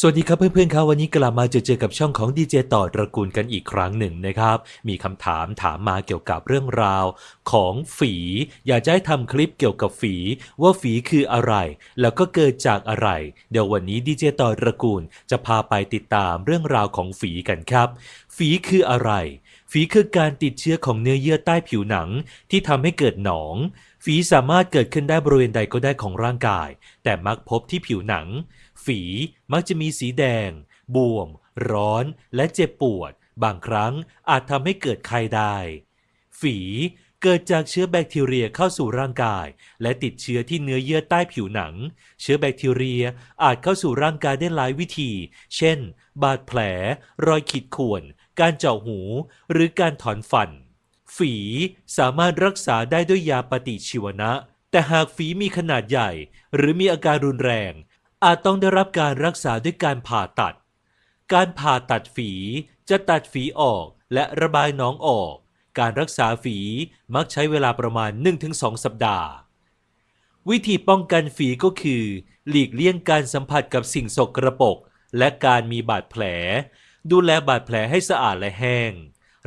สวัสดีครับเพื่อนๆครับวันนี้กลับมาเจอเจอกับช่องของดีเจต่อตระกูลกันอีกครั้งหนึ่งนะครับ มีคำถามถามมาเกี่ยวกับเรื่องราวของฝี อยากจะให้ทำคลิปเกี่ยวกับฝี ว่าฝีคืออะไร แล้วก็เกิดจากอะไร เดี๋ยววันนี้ดีเจต่อตระกูลจะพาไปติดตามเรื่องราวของฝีกันครับ ฝีคืออะไร ฝีคือการติดเชื้อของเนื้อเยื่อใต้ผิวหนังที่ทำให้เกิดหนอง ฝีสามารถเกิดขึ้นได้บริเวณใดก็ได้ของร่างกาย แต่มักพบที่ผิวหนัง ฝีมักจะมีสีแดง บวม ร้อน และเจ็บปวด บางครั้งอาจทำให้เกิดไข้ได้ ฝีเกิดจากเชื้อแบคทีเรียเข้าสู่ร่างกาย และติดเชื้อที่เนื้อเยื่อใต้ผิวหนัง เชื้อแบคทีเรียอาจเข้าสู่ร่างกายได้หลายวิธี เช่น บาดแผล รอยขีดข่วน การเจาะหู หรือการถอนฟัน ฝีสามารถรักษาได้ด้วยยาปฏิชีวนะ แต่หากฝีมีขนาดใหญ่ หรือมีอาการรุนแรง อาจต้องได้รับการรักษาด้วยการผ่าตัด การผ่าตัดฝีจะตัดฝีออกและระบายหนองออก การรักษาฝีมักใช้เวลาประมาณ 1-2 สัปดาห์ วิธีป้องกันฝีก็คือ หลีกเลี่ยงการสัมผัสกับสิ่งสกรปรกและการมีบาดแผล ดูแลบาดแผลให้สะอาดและแห้ง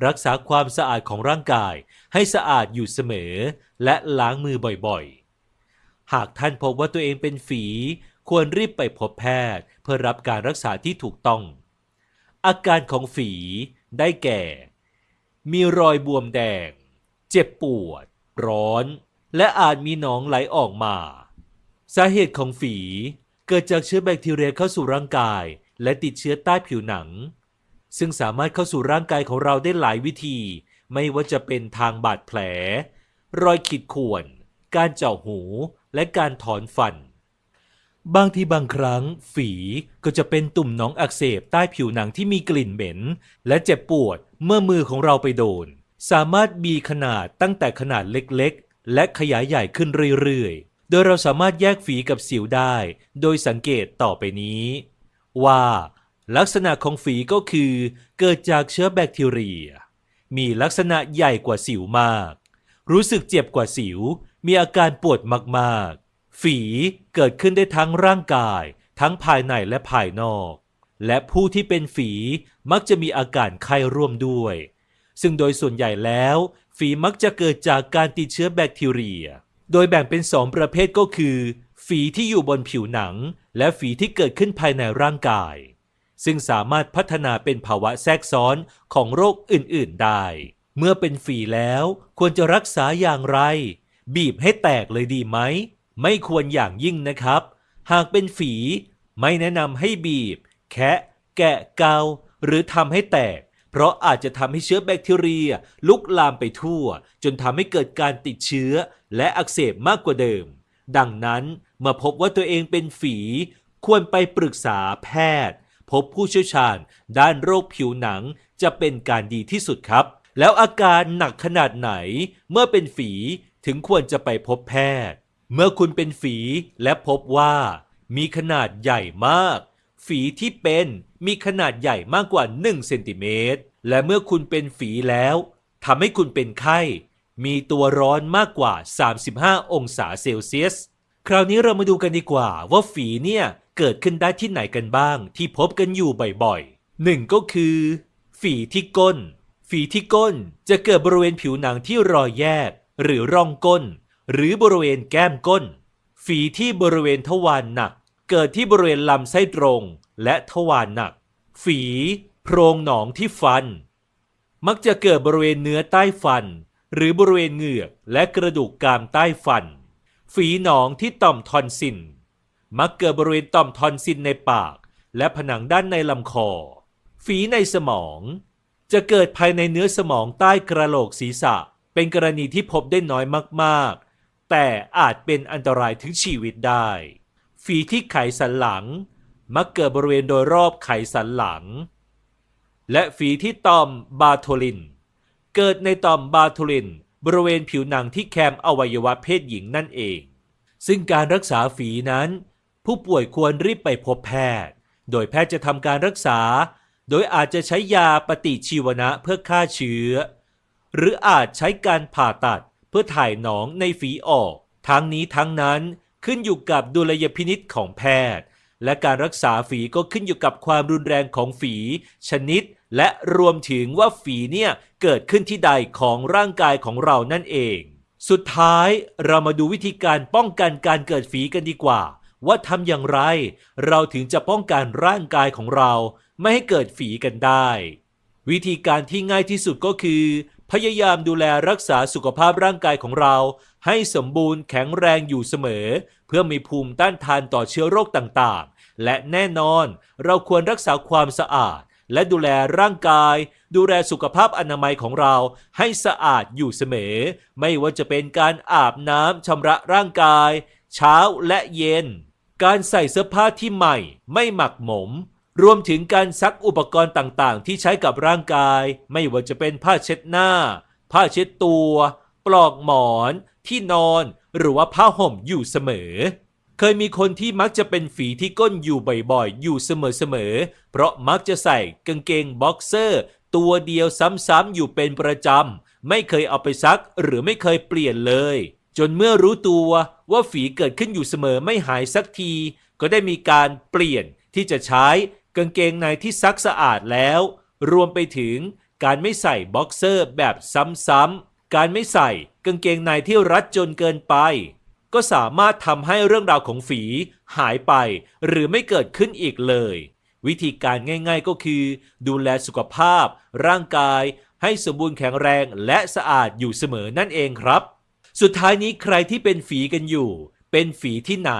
รักษาความสะอาดของร่างกายให้สะอาดอยู่เสมอ และล้างมือบ่อยๆ หากท่านพบว่าตัวเองเป็นฝี ควรรีบไปพบแพทย์ เพื่อรับการรักษาที่ถูกต้อง อาการของฝีได้แก่ มีรอยบวมแดง เจ็บปวด ร้อน และอาจมีหนองไหลออกมา สาเหตุของฝีเกิดจากเชื้อแบคทีเรียเข้าสู่ร่างกาย และติดเชื้อใต้ผิวหนัง ซึ่งสามารถเข้าสู่ร่างกายของเราได้หลายวิธี ไม่ว่าจะเป็นทางบาดแผล รอยขีดข่วน การเจาะหู และการถอนฟัน บางทีบางครั้ง ฝีก็จะเป็นตุ่มหนองอักเสบใต้ผิวหนังที่มีกลิ่นเหม็น และเจ็บปวดเมื่อมือของเราไปโดน สามารถมีขนาดตั้งแต่ขนาดเล็กๆ และขยายใหญ่ขึ้นเรื่อยๆ โดยเราสามารถแยกฝีกับสิวได้ โดยสังเกตต่อไปนี้ ว่า ลักษณะของฝีก็คือเกิดจากเชื้อแบคทีเรีย มีลักษณะใหญ่กว่าสิวมาก รู้สึกเจ็บกว่าสิว มีอาการปวดมากๆ ฝีเกิดขึ้นได้ทั้งร่างกาย ทั้งภายในและภายนอก และผู้ที่เป็นฝีมักจะมีอาการไข้ร่วมด้วย ซึ่งโดยส่วนใหญ่แล้ว ฝีมักจะเกิดจากการติดเชื้อแบคทีเรีย โดยแบ่งเป็นสองประเภทก็คือ ฝีที่อยู่บนผิวหนัง และฝีที่เกิดขึ้นภายในร่างกาย ซึ่งสามารถพัฒนาเป็นภาวะแทรกซ้อนของโรคอื่นๆได้ เมื่อเป็นฝีแล้วควรจะรักษาอย่างไร บีบให้แตกเลยดีไหม ไม่ควรอย่างยิ่งนะครับ หากเป็นฝี ไม่แนะนำให้บีบ แคะแกะเกาหรือทำให้แตก เพราะอาจจะทำให้เชื้อแบคทีเรีย ลุกลามไปทั่ว จนทำให้เกิดการติดเชื้อและอักเสบมากกว่าเดิม ดังนั้นเมื่อพบว่าตัวเองเป็นฝี ควรไปปรึกษาแพทย์ พบผู้เชี่ยวชาญ ด้านโรคผิวหนังจะเป็นการดีที่สุดครับ แล้วอาการหนักขนาดไหน เมื่อเป็นฝีถึงควรจะไปพบแพทย์ เมื่อคุณเป็นฝีและพบว่า มีขนาดใหญ่มาก ฝีที่เป็นมีขนาดใหญ่มากกว่า1เซนติเมตรและเมื่อคุณเป็นฝีแล้วทำให้คุณเป็นไข้ มีตัวร้อนมากกว่า 35 องศาเซลเซียส คราวนี้เรามาดูกันดีกว่าว่าฝีเนี่ย เกิดขึ้นได้ที่ไหนกันบ้างที่พบกันอยู่บ่อยๆหนึ่งก็คือ ฝีที่ก้น ฝีที่ก้นจะเกิดบริเวณผิวหนังที่รอยแยก หรือร่องก้น หรือบริเวณแก้มก้น ฝีที่บริเวณทวารหนัก เกิดที่บริเวณลำไส้ตรง และทวารหนัก ฝีโพรงหนองที่ฟัน มักจะเกิดบริเวณเนื้อใต้ฟัน หรือบริเวณเหงือกและกระดูกกรามใต้ฟัน ฝีหนองที่ต่อมทอนซิล มักเกิดบริเวณต่อมทอนซิลในปาก และผนังด้านในลำคอ ฝีในสมอง จะเกิดภายในเนื้อสมองใต้กระโหลกศีรษะ เป็นกรณีที่พบได้น้อยมากๆ แต่อาจเป็นอันตรายถึงชีวิตได้ ฝีที่ไขสันหลัง มักเกิดบริเวณโดยรอบไขสันหลัง และฝีที่ต่อมบาโทลิน เกิดในต่อมบาโทลิน บริเวณผิวหนังที่แคมอวัยวะเพศหญิงนั่นเอง ซึ่งการรักษาฝีนั้น ผู้ป่วยควรรีบไปพบแพทย์ โดยแพทย์จะทำการรักษา โดยอาจจะใช้ยาปฏิชีวนะเพื่อฆ่าเชื้อ หรืออาจใช้การผ่าตัดเพื่อถ่ายหนองในฝีออก ทั้งนี้ทั้งนั้นขึ้นอยู่กับดุลยพินิษของแพทย์ และการรักษาฝีก็ขึ้นอยู่กับความรุนแรงของฝี ชนิด และรวมถึงว่าฝีเนี่ยเกิดขึ้นที่ใดของร่างกายของเรานั่นเอง สุดท้ายเรามาดูวิธีการป้องกันการเกิดฝีกันดีกว่า ว่าทำอย่างไร เราถึงจะป้องกันร่างกายของเรา ไม่ให้เกิดฝีกันได้ วิธีการที่ง่ายที่สุดก็คือ พยายามดูแลรักษาสุขภาพร่างกายของเรา ให้สมบูรณ์แข็งแรงอยู่เสมอ เพื่อมีภูมิต้านทานต่อเชื้อโรคต่างๆ และแน่นอน เราควรรักษาความสะอาด และดูแลร่างกาย ดูแลสุขภาพอนามัยของเรา ให้สะอาดอยู่เสมอ ไม่ว่าจะเป็นการอาบน้ำชำระร่างกาย เช้าและเย็น การใส่เสื้อผ้าที่ใหม่ ไม่หมักหมม รวมถึงการซักอุปกรณ์ต่างๆ ที่ใช้กับร่างกาย ไม่ว่าจะเป็นผ้าเช็ดหน้า ผ้าเช็ดตัว ปลอกหมอน ที่นอน หรือว่าผ้าห่มอยู่เสมอ เคยมีคนที่มักจะเป็นฝีที่ก้นอยู่บ่อยๆ อยู่เสมอๆ เพราะมักจะใส่กางเกงบ็อกเซอร์ ตัวเดียวซ้ำๆอยู่เป็นประจำ ไม่เคยเอาไปซักหรือไม่เคยเปลี่ยนเลย จนเมื่อรู้ตัวว่าฝีเกิดขึ้นอยู่เสมอไม่หายสักที ก็ได้มีการเปลี่ยนที่จะใช้กางเกงในที่ซักสะอาดแล้ว รวมไปถึงการไม่ใส่บ็อกเซอร์แบบซ้ำๆการไม่ใส่กางเกงในที่รัดจนเกินไป ก็สามารถทำให้เรื่องราวของฝีหายไป หรือไม่เกิดขึ้นอีกเลย วิธีการง่าย ๆก็คือ ดูแลสุขภาพ ร่างกาย ให้สมบูรณ์แข็งแรงและสะอาดอยู่เสมอนั่นเองครับ สุดท้ายนี้ใครที่เป็นฝีกันอยู่ เป็นฝีที่ไหน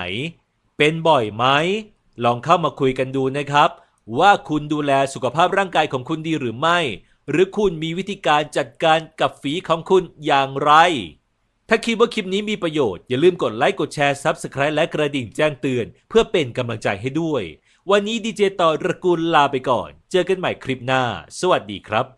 เป็นบ่อยไหมลองเข้ามาคุยกันดูนะครับ ว่าคุณดูแลสุขภาพร่างกายของคุณดีหรือไม่ หรือคุณมีวิธีการจัดการกับฝีของคุณอย่างไร ถ้าคิดว่าคลิปนี้มีประโยชน์ อย่าลืมกดไลค์กดแชร์ Subscribe และกระดิ่งแจ้งเตือน เพื่อเป็นกำลังใจให้ด้วย วันนี้ดีเจต่อระกูลลาไปก่อน เจอกันใหม่คลิปหน้า สวัสดีครับ